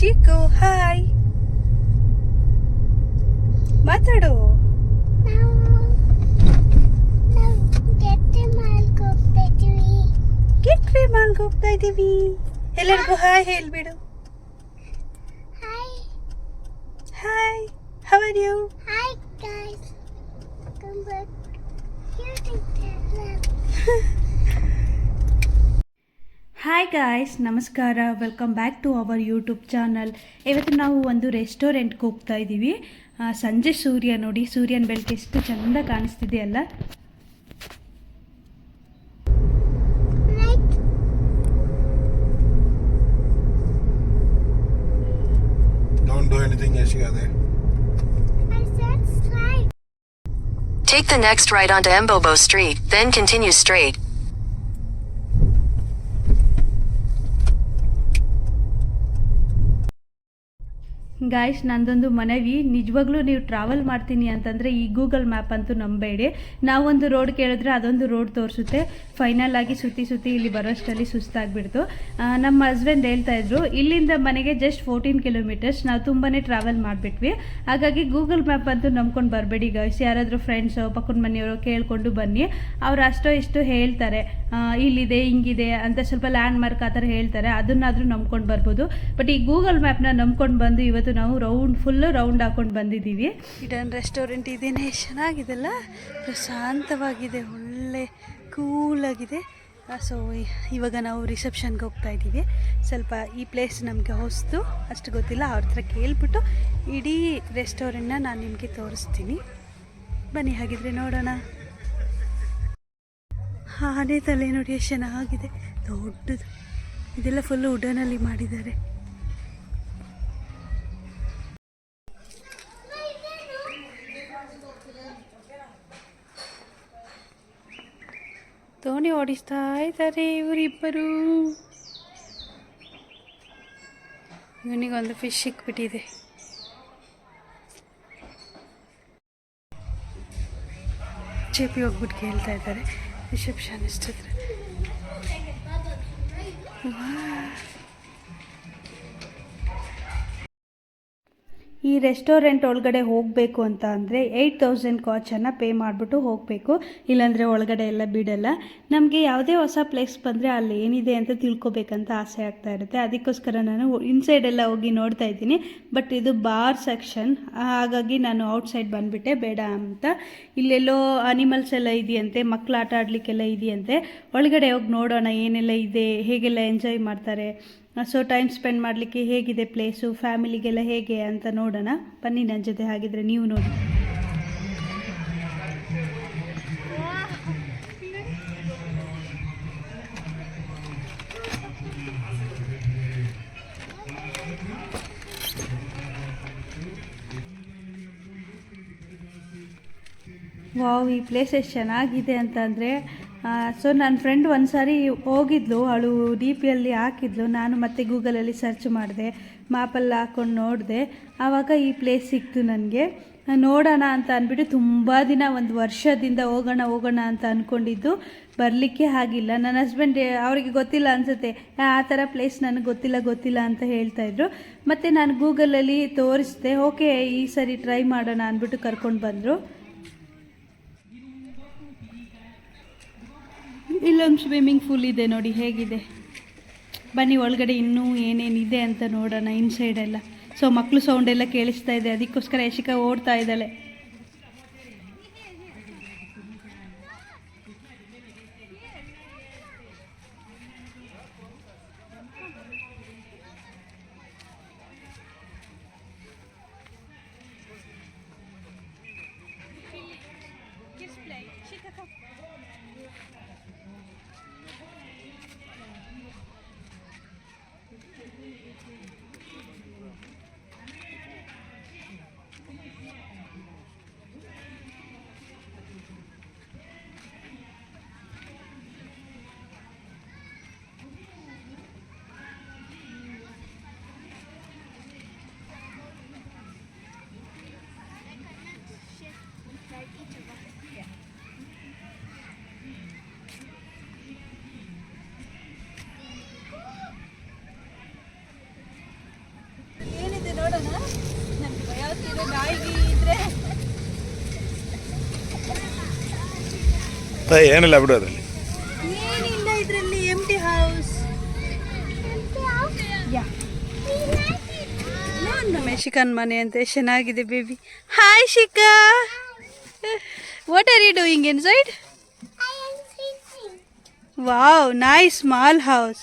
ಶಿಕು hi. ಮಾತಾಡು. ನಾವು ನಾವು ಗೆತ್ತೆ ಮಾಡ್ಕೊಳ್ತಿದ್ವಿ ಗೆಟ್ ವೇ ಮಾಲ್ಗೆ ಹೋಗ್ತಾ ಇದ್ದೀವಿ ಎಲ್ಲರಿಗೂ ಹಾಯ್ ಹೇಳ್ಬಿಡು. Hi how are you hi guys come back YouTube channel hi guys ನಮಸ್ಕಾರ. Welcome back to our YouTube channel ಇವತ್ತು ನಾವು ಒಂದು ರೆಸ್ಟೋರೆಂಟ್ಗೆ ಹೋಗ್ತಾ ಇದ್ದೀವಿ ಸಂಜೆ ಸೂರ್ಯ ನೋಡಿ ಸೂರ್ಯನ ಬೆಳಕು ಎಷ್ಟು ಚೆಂದ ಕಾಣಿಸ್ತಿದೆ ಅಲ್ಲ Take the next right onto Mbobo Street, then continue straight. Guys ನಂದೊಂದು ಮನವಿ. ನಿಜವಾಗ್ಲೂ ನೀವು ಟ್ರಾವೆಲ್ ಮಾಡ್ತೀನಿ ಅಂತಂದರೆ ಈ ಗೂಗಲ್ ಮ್ಯಾಪ್ ಅಂತೂ ನಂಬೇಡಿ. ನಾವೊಂದು ರೋಡ್ ಕೇಳಿದ್ರೆ ಅದೊಂದು ರೋಡ್ ತೋರಿಸುತ್ತೆ. ಫೈನಲ್ ಆಗಿ ಸುತ್ತಿ ಸುತ್ತಿ ಇಲ್ಲಿ ಬರೋಷ್ಟರಲ್ಲಿ ಸುಸ್ತಾಗ್ಬಿಡ್ತು. ನಮ್ಮ ಹಸ್ಬೆಂಡ್ ಹೇಳ್ತಾ ಇದ್ರು, ಇಲ್ಲಿಂದ ಮನೆಗೆ ಜಸ್ಟ್ ಫೋರ್ಟೀನ್ ಕಿಲೋಮೀಟರ್ಸ್ ನಾವು ತುಂಬಾ ಟ್ರಾವೆಲ್ ಮಾಡಿಬಿಟ್ವಿ. ಹಾಗಾಗಿ ಗೂಗಲ್ ಮ್ಯಾಪ್ ಅಂತೂ ನಂಬ್ಕೊಂಡು ಬರಬೇಡಿ ಗಾಯ್ಸ್ ಯಾರಾದರೂ ಫ್ರೆಂಡ್ಸು ಪಕ್ಕದ ಮನೆಯವರು ಕೇಳಿಕೊಂಡು ಬನ್ನಿ. ಅವ್ರು ಅಷ್ಟೋ ಇಷ್ಟು ಹೇಳ್ತಾರೆ. ಇಲ್ಲಿದೆ, ಹಿಂಗಿದೆ ಅಂತ ಸ್ವಲ್ಪ ಲ್ಯಾಂಡ್ ಮಾರ್ಕ್ ಆ ಥರ ಹೇಳ್ತಾರೆ. ಅದನ್ನಾದರೂ ನಂಬ್ಕೊಂಡು ಬರ್ಬೋದು. ಬಟ್ ಈ ಗೂಗಲ್ ಮ್ಯಾಪ್ನ ನಂಬ್ಕೊಂಡು ಬಂದು ಇವತ್ತು ನಾವು ರೌಂಡ್ ಫುಲ್ಲು ರೌಂಡ್ ಹಾಕೊಂಡು ಬಂದಿದ್ದೀವಿ. ಇಡನ್ ರೆಸ್ಟೋರೆಂಟ್ ಇದೇನೆ ಚೆನ್ನಾಗಿದೆ ಚೆನ್ನಾಗಿದೆಲ್ಲ. ಪ್ರಶಾಂತವಾಗಿದೆ, ಒಳ್ಳೆ ಕೂಲಾಗಿದೆ ಸೊ ಇವಾಗ ನಾವು ರಿಸೆಪ್ಷನ್ಗೆ ಹೋಗ್ತಾ ಇದ್ದೀವಿ. ಸ್ವಲ್ಪ ಈ ಪ್ಲೇಸ್ ನಮಗೆ ಹೊಸ್ತು, ಅಷ್ಟು ಗೊತ್ತಿಲ್ಲ. ಅವ್ರ ಹತ್ರ ಕೇಳ್ಬಿಟ್ಟು ಇಡೀ ರೆಸ್ಟೋರೆಂಟ್ನ ನಾನು ನಿಮಗೆ ತೋರಿಸ್ತೀನಿ. ಬನ್ನಿ, ಹಾಗಿದ್ರೆ ನೋಡೋಣ. ಆನೆ ತಲೆ ನೋಡಿ ಎಷ್ಟು ಚೆನ್ನಾಗಿದೆ. ದೊಡ್ಡದು. ಇದೆಲ್ಲ ಫುಲ್ಲು ವುಡನಲ್ಲಿ ಮಾಡಿದ್ದಾರೆ. ದೋಣಿ ಓಡಿಸ್ತಾ ಇದ್ದಾರೆ ಇವರಿಬ್ಬರು. ಇವನಿಗೊಂದು ಫಿಶ್ ಸಿಕ್ಬಿಟ್ಟಿದೆ. ಚೇಪಿ ಹೋಗ್ಬಿಟ್ಟು ಕೇಳ್ತಾ ಇದ್ದಾರೆ. ರಿಸೆಪ್ಷನಿಸ್ಟ್ ಹತ್ರ. ಈ ರೆಸ್ಟೋರೆಂಟ್ ಒಳಗಡೆ ಹೋಗಬೇಕು ಅಂತ ಅಂದರೆ ಏಯ್ಟ್ ತೌಸಂಡ್ ಕಾಚನ್ನು ಪೇ ಮಾಡಿಬಿಟ್ಟು ಹೋಗಬೇಕು. ಇಲ್ಲಾಂದರೆ ಒಳಗಡೆ ಎಲ್ಲ ಬಿಡಲ್ಲ. ನಮಗೆ ಯಾವುದೇ ಹೊಸ ಪ್ಲೇಸ್ ಬಂದರೆ ಅಲ್ಲಿ ಏನಿದೆ ಅಂತ ತಿಳ್ಕೊಬೇಕಂತ ಆಸೆ ಆಗ್ತಾ ಇರುತ್ತೆ. ಅದಕ್ಕೋಸ್ಕರ ನಾನು ಇನ್ಸೈಡ್ ಎಲ್ಲ ಹೋಗಿ ನೋಡ್ತಾ ಇದ್ದೀನಿ. ಬಟ್ ಇದು ಬಾರ್ ಸೆಕ್ಷನ್ ಹಾಗಾಗಿ ನಾನು ಔಟ್ಸೈಡ್ ಬಂದುಬಿಟ್ಟೆ. ಬೇಡ ಅಂತ. ಇಲ್ಲೆಲ್ಲೋ ಅನಿಮಲ್ಸ್ ಎಲ್ಲ ಇದೆಯಂತೆ ಮಕ್ಕಳು ಆಟ ಆಡಲಿಕ್ಕೆಲ್ಲ ಇದೆಯಂತೆ. ಒಳಗಡೆ ಹೋಗಿ ನೋಡೋಣ ಏನೆಲ್ಲ ಇದೆ, ಹೇಗೆಲ್ಲ ಎಂಜಾಯ್ ಮಾಡ್ತಾರೆ. ಸೊ ಟೈಮ್ ಸ್ಪೆಂಡ್ ಮಾಡಲಿಕ್ಕೆ ಹೇಗಿದೆ ಪ್ಲೇಸು ಫ್ಯಾಮಿಲಿಗೆಲ್ಲ ಹೇಗೆ ಅಂತ ನೋಡೋಣ. ಬನ್ನಿ ನನ್ನ ಜೊತೆ ಹಾಗಿದ್ರೆ ನೀವು ನೋಡಿ. ವಾವ್ ಈ ಪ್ಲೇಸಸ್ ಚೆನ್ನಾಗಿದೆ ಅಂತ ಅಂದರೆ ಸೊ ನನ್ನ ಫ್ರೆಂಡ್ ಒಂದು ಸಾರಿ ಹೋಗಿದ್ಲು, ಅವಳು ಡಿ ಪಿಯಲ್ಲಿ ಹಾಕಿದ್ಲು. ನಾನು ಮತ್ತೆ ಗೂಗಲಲ್ಲಿ ಸರ್ಚ್ ಮಾಡಿದೆ ಮ್ಯಾಪಲ್ಲಿ ಹಾಕ್ಕೊಂಡು ನೋಡಿದೆ. ಆವಾಗ ಈ ಪ್ಲೇಸ್ ಸಿಕ್ತು ನನಗೆ. ನೋಡೋಣ ಅಂತ ಅಂದ್ಬಿಟ್ಟು ತುಂಬ ದಿನ, ಒಂದು ವರ್ಷದಿಂದ ಹೋಗೋಣ ಹೋಗೋಣ ಅಂತ ಅಂದ್ಕೊಂಡಿದ್ದು ಬರಲಿಕ್ಕೆ ಆಗಿಲ್ಲ. ನನ್ನ ಹಸ್ಬೆಂಡ್ ಅವರಿಗೆ ಗೊತ್ತಿಲ್ಲ ಅನಿಸುತ್ತೆ ಆ ಥರ ಪ್ಲೇಸ್ ನನಗೆ ಗೊತ್ತಿಲ್ಲ ಗೊತ್ತಿಲ್ಲ ಅಂತ ಹೇಳ್ತಾಯಿದ್ರು ಮತ್ತು ನಾನು ಗೂಗಲಲ್ಲಿ ತೋರಿಸಿದೆ, ಓಕೆ, ಈ ಸರಿ ಟ್ರೈ ಮಾಡೋಣ ಅಂದ್ಬಿಟ್ಟು ಕರ್ಕೊಂಡು ಬಂದರು. ಇಲ್ಲೊಂದು ಸ್ವಿಮ್ಮಿಂಗ್ ಪೂಲ್ ಇದೆ ನೋಡಿ, ಹೇಗಿದೆ? ಬನ್ನಿ, ಒಳಗಡೆ ಇನ್ನೂ ಏನೇನಿದೆ ಅಂತ ನೋಡೋಣ ಇನ್ಸೈಡೆಲ್ಲ ಸೊ ಮಕ್ಕಳು ಸೌಂಡೆಲ್ಲ ಕೇಳಿಸ್ತಾ ಇದೆ, ಅದಕ್ಕೋಸ್ಕರ ಯಶಿಕಾ ಓಡ್ತಾ ಇದ್ದಾಳೆ. ಏನಿಲ್ಲ ಬಿಡು ಅದರಲ್ಲಿ. ಏನಿಲ್ಲ ಇದರಲ್ಲಿ ಎಂಟಿ ಹೌಸ್ ಯಾ. ನಮ್ಮ ಶಿಕನ್ ಮನೆ ಅಂತ ಎಷ್ಟ್ ಚೆನ್ನಾಗಿದೆ baby hi Shika what are you doing inside I am sleeping. Wow nice small house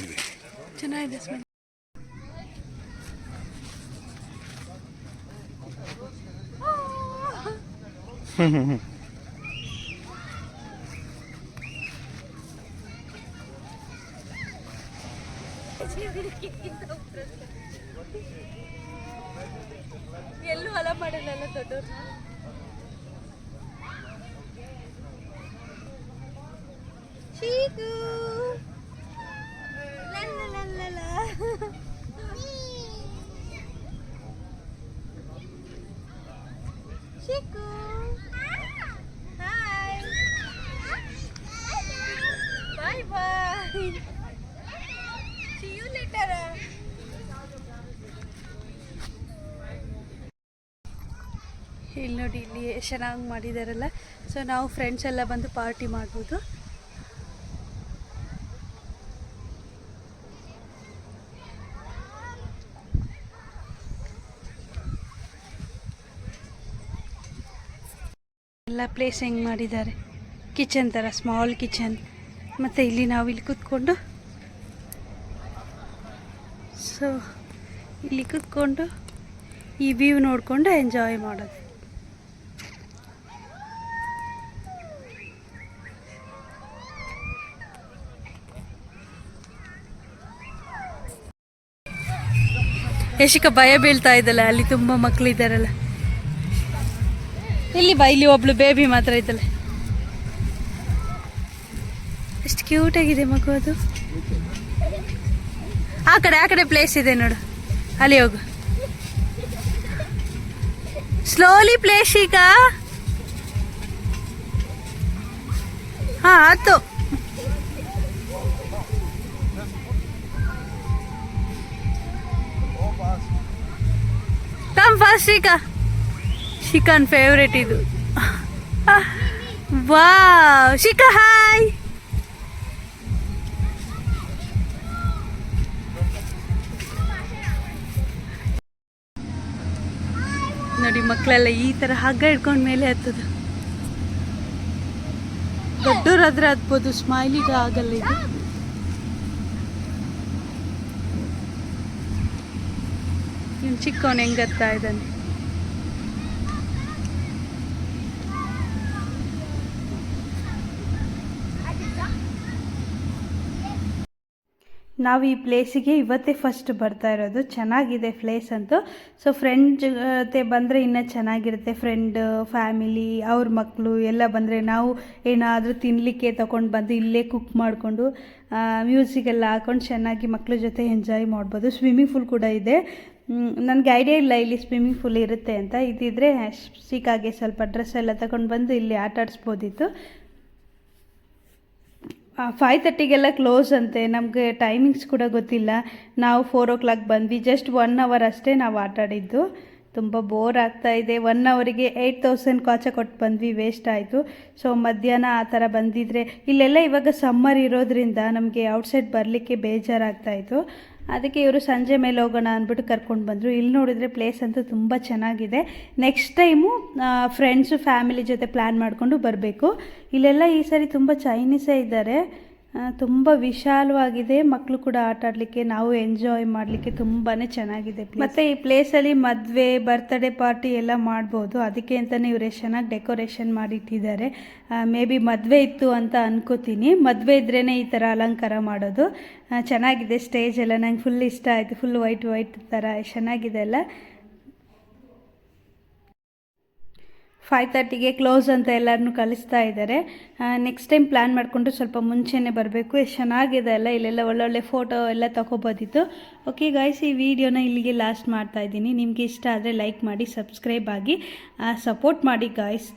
ಇದೆ ಚೆನ್ನಾಗಿದೆ ಸ್ಮೆಲ್ ಎಲ್ಲೂ ಅಲ ಮಾಡಲ್ಲ ದೊಡ್ಡವ್ರನ್ನ hi bye bye See you later. ಇಲ್ಲಿ ನೋಡಿ, ಇಲ್ಲಿ ಎಷ್ಟು ಚೆನ್ನಾಗಿ ಮಾಡಿದಾರಲ್ಲ. ಸೊ ನಾವು ಫ್ರೆಂಡ್ಸ್ ಎಲ್ಲ ಬಂದು ಪಾರ್ಟಿ ಮಾಡ್ಬೋದು. ಎಲ್ಲ ಪ್ಲೇಸ್ ಹೆಂಗೆ ಮಾಡಿದ್ದಾರೆ? ಕಿಚನ್ ಥರ ಸ್ಮಾಲ್ ಕಿಚನ್ ಮತ್ತು ಇಲ್ಲಿ ನಾವು ಇಲ್ಲಿ ಕೂತ್ಕೊಂಡು ಸೊ ಇಲ್ಲಿ ಕೂತ್ಕೊಂಡು ಈ ವ್ಯೂ ನೋಡಿಕೊಂಡು ಎಂಜಾಯ್ ಮಾಡೋದು. ಯಶಿಕ ಭಯ ಬೀಳ್ತಾ ಇದ್ದಲ್ಲ ಅಲ್ಲಿ ತುಂಬ ಮಕ್ಕಳಿದ್ದಾರಲ್ಲ ಇಲ್ಲಿ ಬಾ, ಇಲ್ಲಿ ಒಬ್ಳು ಬೇಬಿ ಮಾತ್ರ ಇದ್ದಲ್ಲ ಎಷ್ಟು ಕ್ಯೂಟ್ ಆಗಿದೆ ಮಗು ಅದು. ಆ ಕಡೆ ಆ ಕಡೆ ಪ್ಲೇಸ್ ಇದೆ ನೋಡು. ಅಲ್ಲಿ ಹೋಗು. ಸ್ಲೋಲಿ ಪ್ಲೇಸ್ ಈಗ. ಹಾ, ಆತು. ಕಮ್ ಫಾಸ್ಟ್ ಈಗ ಚಿಕನ್ ಫೇವ್ರೆಟ್ ಇದು. ವಾವ್ ಶಿಕ ಹಾಯ್ ನೋಡಿ ಮಕ್ಕಳೆಲ್ಲ ಈ ಥರ ಹಗ್ಗ ಹಿಡ್ಕೊಂಡು ಮೇಲೆ ಹತ್ತದ. ದೊಡ್ಡೋರಾದ್ರೆ ಹತ್ಬೋದು ಸ್ಮೈಲಿಗೆ ಆಗಲ್ಲ ಇದು. ಚಿಕ್ಕವನು ಹೆಂಗೆ ಹತ್ತಾ ಇದ್ದಾನೆ? ನಾವು ಈ ಪ್ಲೇಸಿಗೆ ಇವತ್ತೇ ಫಸ್ಟ್ ಬರ್ತಾ ಇರೋದು. ಚೆನ್ನಾಗಿದೆ ಪ್ಲೇಸ್ ಅಂತೂ. ಸೊ ಫ್ರೆಂಡ್ ಜೊತೆ ಬಂದರೆ ಇನ್ನೂ ಚೆನ್ನಾಗಿರುತ್ತೆ. ಫ್ರೆಂಡ್ ಫ್ಯಾಮಿಲಿ ಅವ್ರ ಮಕ್ಕಳು ಎಲ್ಲ ಬಂದರೆ ನಾವು ಏನಾದರೂ ತಿನ್ನಲಿಕ್ಕೆ ತೊಗೊಂಡು ಬಂದು ಇಲ್ಲೇ ಕುಕ್ ಮಾಡಿಕೊಂಡು ಮ್ಯೂಸಿಕ್ ಎಲ್ಲ ಹಾಕೊಂಡು ಚೆನ್ನಾಗಿ ಮಕ್ಕಳ ಜೊತೆ ಎಂಜಾಯ್ ಮಾಡ್ಬೋದು. ಸ್ವಿಮ್ಮಿಂಗ್ ಫೂಲ್ ಕೂಡ ಇದೆ. ನನಗೆ ಐಡಿಯಾ ಇಲ್ಲ ಇಲ್ಲಿ ಸ್ವಿಮ್ಮಿಂಗ್ ಪೂಲ್ ಇರುತ್ತೆ ಅಂತ. ಇದ್ದಿದ್ರೆ ಸಿಕ್ಕಾಗೆ ಸ್ವಲ್ಪ ಡ್ರೆಸ್ ಎಲ್ಲ ತಗೊಂಡು ಬಂದು ಇಲ್ಲಿ ಆಟ ಆಡಿಸ್ಬೋದಿತ್ತು ಫೈವ್ ತರ್ಟಿಗೆಲ್ಲ ಕ್ಲೋಸ್ ಅಂತೆ. ನಮಗೆ ಟೈಮಿಂಗ್ಸ್ ಕೂಡ ಗೊತ್ತಿಲ್ಲ. ನಾವು ಫೋರ್ ಓ ಕ್ಲಾಕ್ ಬಂದ್ವಿ. ಜಸ್ಟ್ ಒನ್ ಅವರ್ ಅಷ್ಟೇ ನಾವು ಆಟಾಡಿದ್ದು ತುಂಬ ಬೋರ್ ಆಗ್ತಾ ಇದೆ. ಒನ್ ಅವರಿಗೆ ಏಯ್ಟ್ ತೌಸಂಡ್ ಕಾಚ ಕೊಟ್ಟು ಬಂದ್ವಿ. ವೇಸ್ಟ್ ಆಯಿತು. ಸೊ ಮಧ್ಯಾಹ್ನ ಆ ಥರ ಬಂದಿದ್ರೆ, ಇಲ್ಲೆಲ್ಲ ಇವಾಗ ಸಮ್ಮರ್ ಇರೋದ್ರಿಂದ ನಮಗೆ ಔಟ್ಸೈಡ್ ಬರಲಿಕ್ಕೆ ಬೇಜಾರಾಗ್ತಾಯಿತ್ತು ಅದಕ್ಕೆ ಇವರು ಸಂಜೆ ಮೇಲೆ ಹೋಗೋಣ ಅಂದ್ಬಿಟ್ಟು ಕರ್ಕೊಂಡು ಬಂದರು. ಇಲ್ಲಿ ನೋಡಿದರೆ ಪ್ಲೇಸ್ ಅಂತೂ ತುಂಬ ಚೆನ್ನಾಗಿದೆ. ನೆಕ್ಸ್ಟ್ ಟೈಮು ಫ್ರೆಂಡ್ಸು ಫ್ಯಾಮಿಲಿ ಜೊತೆ ಪ್ಲ್ಯಾನ್ ಮಾಡಿಕೊಂಡು ಬರಬೇಕು. ಇಲ್ಲೆಲ್ಲ ಈ ಸರಿ ತುಂಬ ಚೈನೀಸೇ ಇದ್ದಾರೆ. ತುಂಬ ವಿಶಾಲವಾಗಿದೆ. ಮಕ್ಕಳು ಕೂಡ ಆಟ ಆಡಲಿಕ್ಕೆ ನಾವು ಎಂಜಾಯ್ ಮಾಡಲಿಕ್ಕೆ ತುಂಬಾ ಚೆನ್ನಾಗಿದೆ ಮತ್ತು ಈ ಪ್ಲೇಸಲ್ಲಿ ಮದುವೆ ಬರ್ತ್ಡೇ ಪಾರ್ಟಿ ಎಲ್ಲ ಮಾಡ್ಬೋದು. ಅದಕ್ಕೆ ಅಂತಲೇ ಇವರು ಚೆನ್ನಾಗಿ ಡೆಕೋರೇಷನ್ ಮಾಡಿಟ್ಟಿದ್ದಾರೆ ಮೇ ಬಿ ಮದುವೆ ಇತ್ತು ಅಂತ ಅನ್ಕೋತೀನಿ. ಮದುವೆ ಇದ್ರೇ ಈ ಥರ ಅಲಂಕಾರ ಮಾಡೋದು. ಚೆನ್ನಾಗಿದೆ ಸ್ಟೇಜ್ ಎಲ್ಲ. ನಂಗೆ ಫುಲ್ ಇಷ್ಟ ಆಯಿತು. ಫುಲ್ ವೈಟ್ ವೈಟ್ ಥರ ಚೆನ್ನಾಗಿದೆ ಅಲ್ಲ. ಫೈವ್ ತರ್ಟಿಗೆ ಕ್ಲೋಸ್ ಅಂತ ಎಲ್ಲರನ್ನೂ ಕಲಿಸ್ತಾ ಇದ್ದಾರೆ ನೆಕ್ಸ್ಟ್ ಟೈಮ್ ಪ್ಲ್ಯಾನ್ ಮಾಡಿಕೊಂಡು ಸ್ವಲ್ಪ ಮುಂಚೆನೇ ಬರಬೇಕು. ಎಷ್ಟು ಚೆನ್ನಾಗಿದೆ ಅಲ್ಲ, ಇಲ್ಲೆಲ್ಲ ಒಳ್ಳೊಳ್ಳೆ ಫೋಟೋ ಎಲ್ಲ ತೊಗೋಬೋದಿತ್ತು. ಓಕೆ ಗಾಯ್ಸ್ ಈ ವಿಡಿಯೋನ ಇಲ್ಲಿಗೆ ಲಾಸ್ಟ್ ಮಾಡ್ತಾ ಇದ್ದೀನಿ. ನಿಮಗೆ ಇಷ್ಟ ಆದರೆ ಲೈಕ್ ಮಾಡಿ ಸಬ್ಸ್ಕ್ರೈಬ್ ಆಗಿ ಸಪೋರ್ಟ್ ಮಾಡಿ ಗಾಯ್ಸ್